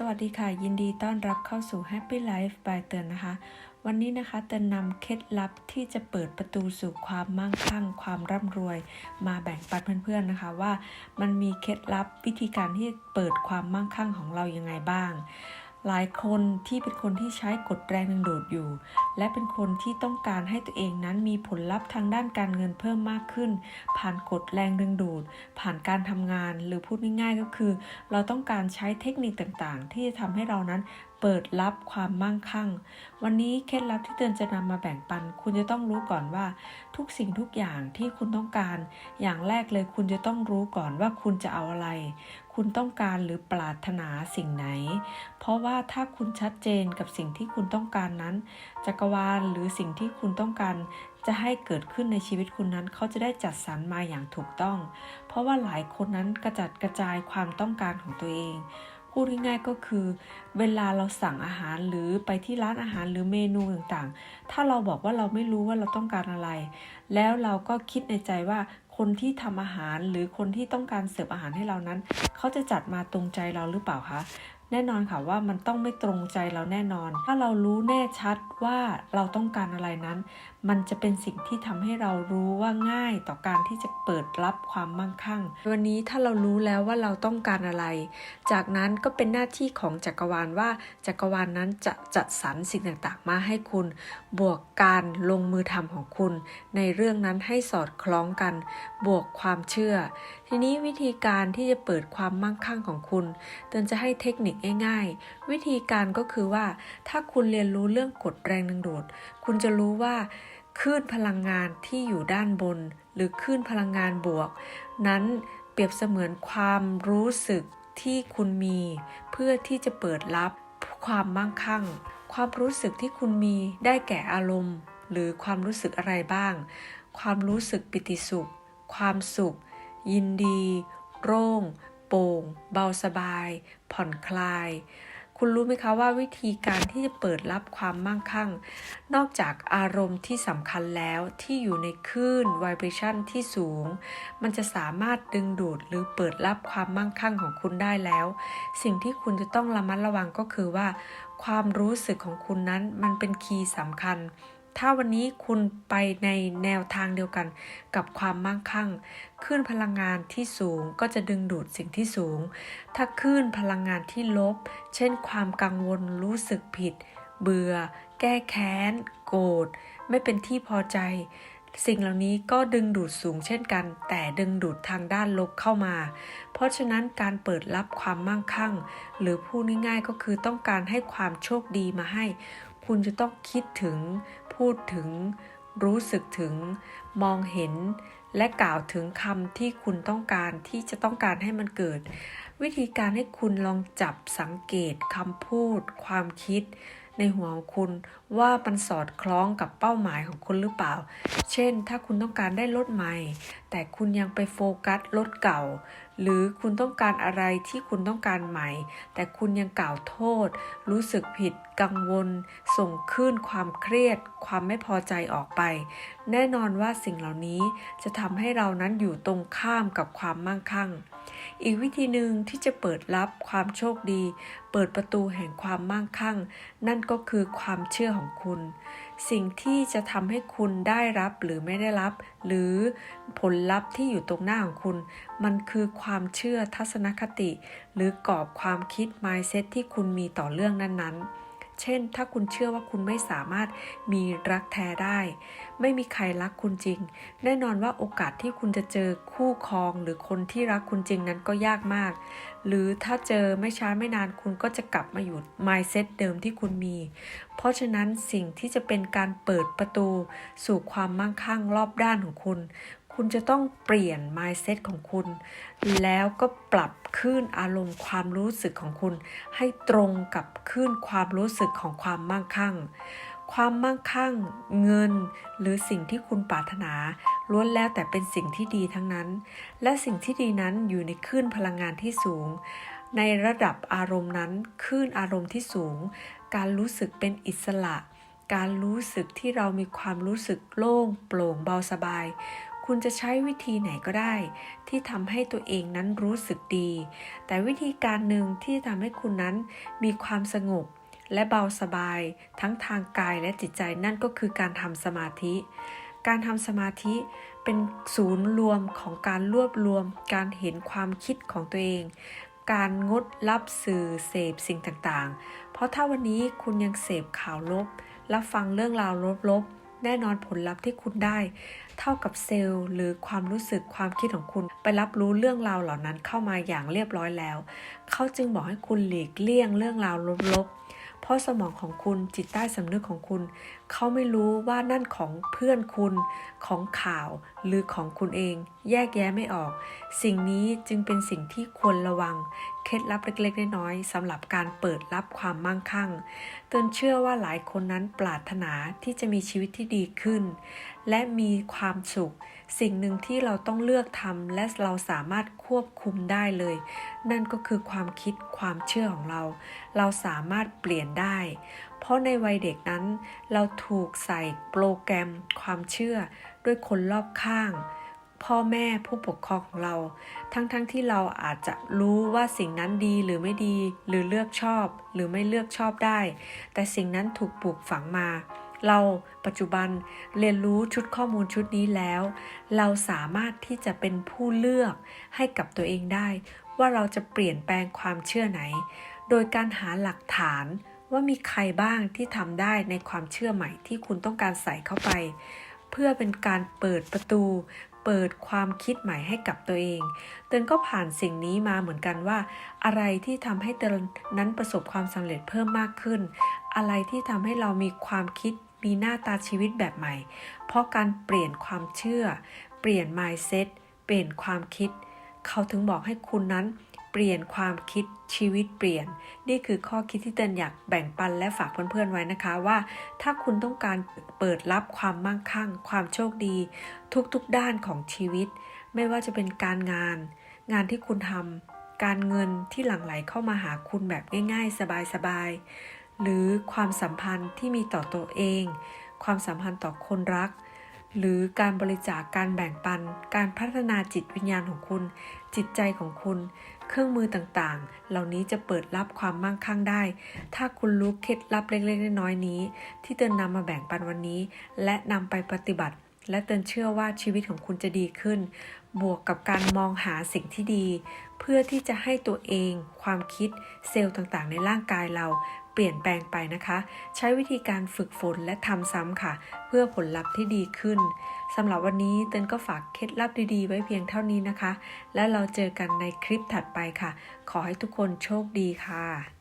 สวัสดีค่ะ ยินดีต้อนรับเข้าสู่ Happy Life by เตือนนะคะ วันนี้นะคะเตือนนำเคล็ดลับที่จะเปิดประตูสู่ความมั่งคั่ง ความร่ำรวย มาแบ่งปันเพื่อนๆนะคะว่ามันมีเคล็ดลับวิธีการที่เปิดความมั่งคั่งของเรายังไงบ้าง หลายคนที่เป็นคนที่ใช้กฎแรงดึงดูดอยู่ และเป็นคนที่ต้องการให้ตัวเองนั้นมีผลลัพธ์ทางด้านการเงินเพิ่มมากขึ้น ผ่านกฎแรงดึงดูด ผ่านการทำงานหรือพูดง่ายๆ ก็คือ เราต้องการใช้เทคนิคต่างๆ ที่จะทำให้เรานั้นเปิดรับความมั่งคั่ง วันนี้เคล็ดลับที่เตือนจะนำมาแบ่งปัน คุณจะต้องรู้ก่อนว่า ทุกสิ่งทุกอย่างที่คุณต้องการ อย่างแรกเลยคุณจะต้องรู้ก่อนว่าคุณจะเอาอะไร คุณต้องการหรือปรารถนาสิ่งไหน เพราะว่าถ้าคุณชัดเจนกับสิ่งที่คุณต้องการนั้น จักรวาลหรือสิ่งที่คุณต้องการจะให้เกิดขึ้นในชีวิตคุณนั้น เขาจะได้จัดสรรมาอย่างถูกต้อง เพราะว่าหลายคนนั้นกระจัดกระจายความต้องการของตัวเองพูดง่ายๆก็คือ เวลาเราสั่งอาหารหรือไปที่ร้านอาหารหรือเมนูต่างๆ ถ้าเราบอกว่าเราไม่รู้ว่าเราต้องการอะไร แล้วเราก็คิดในใจว่า คนที่ทำอาหารหรือคนที่ต้องการเสิร์ฟอาหารให้เรานั้น เขาจะจัดมาตรงใจเราหรือเปล่าคะแน่นอนค่ะว่ามันต้องไม่ตรงใจเราแน่นอน ถ้าเรารู้แน่ชัดว่าเราต้องการอะไรนั้น มันจะเป็นสิ่งที่ทำให้เรารู้ว่าง่ายต่อการที่จะเปิดรับความมั่งคั่ง วันนี้ถ้าเรารู้แล้วว่าเราต้องการอะไร จากนั้นก็เป็นหน้าที่ของจักรวาลว่าจักรวาลนนั้นจะจัดสรรสิ่งต่างๆ มาให้คุณ บวกการลงมือทำของคุณ ในเรื่องนั้นให้สอดคล้องกัน บวกความเชื่อ ทีนี้วิธีการที่จะเปิดความมั่งคั่งของคุณเตือนจะให้เทคนิคง่ายๆ วิธีการก็คือว่า ถ้าคุณเรียนรู้เรื่องกฎแรงดึงดูด คุณจะรู้ว่าคลื่นพลังงานที่อยู่ด้านบน หรือคลื่นพลังงานบวก นั้นเปรียบเสมือนความรู้สึกที่คุณมี เพื่อที่จะเปิดรับความมั่งคั่ง ความรู้สึกที่คุณมีได้แก่อารมณ์ หรือความรู้สึกอะไรบ้าง ความรู้สึกปิติสุข ความสุข ยินดีโล่ง โปร่ง เบาสบาย ผ่อนคลาย คุณรู้ไหมคะว่าวิธีการที่จะเปิดรับความมั่งคั่ง นอกจากอารมณ์ที่สำคัญแล้วที่อยู่ในคลื่น vibration ที่สูง มันจะสามารถดึงดูดหรือเปิดรับความมั่งคั่งของคุณได้แล้ว สิ่งที่คุณจะต้องระมัดระวังก็คือว่า ความรู้สึกของคุณนั้นมันเป็นคีย์สำคัญ ถ้าวันนี้คุณไปในแนวทางเดียวกันกับความมั่งคั่งคลื่นพลังงานที่สูงก็จะดึงดูดสิ่งที่สูง ถ้าคลื่นพลังงานที่ลบ เช่น ความกังวลรู้สึกผิด เบื่อ แก้แค้น โกรธ ไม่เป็นที่พอใจ สิ่งเหล่านี้ก็ดึงดูดสูงเช่นกัน แต่ดึงดูดทางด้านลบเข้ามา เพราะฉะนั้นการเปิดรับความมั่งคั่ง หรือพูดง่ายๆก็คือต้องการให้ความโชคดีมาให้ คุณจะต้องคิดถึง พูดถึง รู้สึกถึง มองเห็น และกล่าวถึงคำที่คุณต้องการที่จะต้องการให้มันเกิด วิธีการให้คุณลองจับสังเกตคำพูด ความคิด ในหัวของคุณว่ามันสอดคล้องกับเป้าหมายของคุณหรือเปล่า เช่น ถ้าคุณต้องการได้รถใหม่ แต่คุณยังไปโฟกัสรถเก่า หรือคุณต้องการอะไรที่คุณต้องการใหม่ แต่คุณยังกล่าวโทษ รู้สึกผิด กังวล ส่งขึ้นความเครียด ความไม่พอใจออกไป แน่นอนว่าสิ่งเหล่านี้จะทำให้เรานั้นอยู่ตรงข้ามกับความมั่งคั่ง อีกวิธีหนึ่งที่จะเปิดรับความโชคดี ปิดประตูแห่งความมั่งคั่ง นั่นก็คือความเชื่อของคุณ สิ่งที่จะทำให้คุณได้รับหรือไม่ได้รับ หรือผลลัพธ์ที่อยู่ตรงหน้าของคุณ มันคือความเชื่อทัศนคติ หรือกรอบความคิด mindset ที่คุณมีต่อเรื่องนั้นๆ เช่น ถ้าคุณเชื่อว่าคุณไม่สามารถมีรักแท้ได้ ไม่มีใครรักคุณจริง แน่นอนว่าโอกาสที่คุณจะเจอคู่ครองหรือคนที่รักคุณจริงนั้นก็ยากมาก หรือถ้าเจอไม่ช้าไม่นานคุณก็จะกลับมาอยู่ mindset เดิมที่คุณมี เพราะฉะนั้นสิ่งที่จะเป็นการเปิดประตู สู่ความมั่งคั่งรอบด้านของคุณ คุณจะต้องเปลี่ยน mindset ของคุณ แล้วก็ปรับคลื่นอารมณ์ความรู้สึกของคุณ ให้ตรงกับคลื่นความรู้สึกของความมั่งคั่ง ความมั่งคั่ง เงิน หรือสิ่งที่คุณปรารถนาล้วนแล้วแต่เป็นสิ่งที่ดีทั้งนั้น และสิ่งที่ดีนั้นอยู่ในคลื่นพลังงานที่สูง ในระดับอารมณ์นั้นคลื่นอารมณ์ที่สูง การรู้สึกเป็นอิสระ การรู้สึกที่เรามีความรู้สึกโล่งโปร่งเบาสบาย คุณจะใช้วิธีไหนก็ได้ ที่ทำให้ตัวเองนั้นรู้สึกดี แต่วิธีการหนึ่งที่ทำให้คุณนั้นมีความสงบ และเบาสบาย ทั้งทางกายและจิตใจนั่นก็คือการทำสมาธิ การทำสมาธิเป็นศูนย์รวมของการรวบรวม การเห็นความคิดของตัวเอง การงดรับสื่อเสพสิ่งต่างๆ เพราะถ้าวันนี้คุณยังเสพข่าวลบ รับฟังเรื่องราวลบๆ แน่นอนผลลัพธ์ที่คุณได้ เท่ากับเซลล์ หรือความรู้สึกความคิดของคุณ ไปรับรู้เรื่องราวเหล่านั้นเข้ามาอย่างเรียบร้อยแล้ว เขาจึงบอกให้คุณหลีกเลี่ยงเรื่องราวลบๆ เพราะสมองของคุณจิตใต้สำนึกของคุณ เขาไม่รู้ว่านั่นของเพื่อนคุณ ของข่าว หรือของคุณเอง แยกแยะไม่ออก สิ่งนี้จึงเป็นสิ่งที่ควรระวัง เคล็ดลับเล็กๆ น้อยๆสำหรับการเปิดรับความมั่งคั่งเตือนเชื่อว่าหลายคนนั้นปรารถนาที่จะมีชีวิตที่ดีขึ้น และมีความสุข สิ่งหนึ่งที่เราต้องเลือกทำและเราสามารถควบคุมได้เลย นั่นก็คือความคิดความเชื่อของเรา เราสามารถเปลี่ยนได้ เพราะในวัยเด็กนั้น เราถูกใส่โปรแกรมความเชื่อด้วยคนรอบข้าง พ่อแม่ผู้ปกครองของเรา ทั้งๆทที่เราอาจจะรู้ว่าสิ่งนั้นดีหรือไม่ดี หรือเลือกชอบ หรือไม่เลือกชอบได้ แต่สิ่งนั้นถูกปลูกฝังมา เราปัจจุบันเรียนรู้ชุดข้อมูลชุดนี้แล้ว เราสามารถที่จะเป็นผู้เลือกให้กับตัวเองได้ ว่าเราจะเปลี่ยนแปลงความเชื่อไหน โดยการหาหลักฐานว่ามีใครบ้างที่ทำได้ในความเชื่อใหม่ที่คุณต้องการใส่เข้าไป เพื่อเป็นการเปิดประตู เปิดความคิดใหม่ให้กับตัวเอง เตือนก็ผ่านสิ่งนี้มาเหมือนกันว่า อะไรที่ทำให้เตือนนั้นประสบความสำเร็จเพิ่มมากขึ้น อะไรที่ทำให้เรามีความคิดมีหน้าตาชีวิตแบบใหม่ เพราะการเปลี่ยนความเชื่อ เปลี่ยน mindset เปลี่ยนความคิด เขาถึงบอกให้คุณนั้น ปลี่ยนความคิดชีวิตเปลี่ยน นี่คือข้อคิดที่เตือนอยากแบ่งปันและฝากเพื่อนๆไว้นะคะว่า ถ้าคุณต้องการเปิดรับความมั่งคั่ง ความโชคดี ทุกๆด้านของชีวิต ไม่ว่าจะเป็นการงาน งานที่คุณทำการเงินที่หลั่งไหลเข้ามาหาคุณแบบง่ายๆ สบายๆหรือความสัมพันธ์ที่มีต่อตัวเอง ความสัมพันธ์ต่อคนรักหรือการบริจาคการแบ่งปัน การพัฒนาจิตวิญญาณของคุณ จิตใจของคุณ เครื่องมือต่างๆ เหล่านี้จะเปิดรับความมั่งคั่งได้ ถ้าคุณรู้เคล็ดลับเล็กๆ น้อยๆนี้ ที่เตือนนำมาแบ่งปันวันนี้ และนำไปปฏิบัติ และเตือนเชื่อว่าชีวิตของคุณจะดีขึ้น บวกกับการมองหาสิ่งที่ดี เพื่อที่จะให้ตัวเอง ความคิดเซลล์ต่างๆ ในร่างกายเรา เปลี่ยนแปลงไปนะคะ ใช้วิธีการฝึกฝนและทำซ้ำค่ะ เพื่อผลลัพธ์ที่ดีขึ้นสำหรับวันนี้เตือนก็ฝากเคล็ดลับดีๆ ไว้เพียงเท่านี้นะคะ และเราเจอกันในคลิปถัดไปค่ะ ขอให้ทุกคนโชคดีค่ะ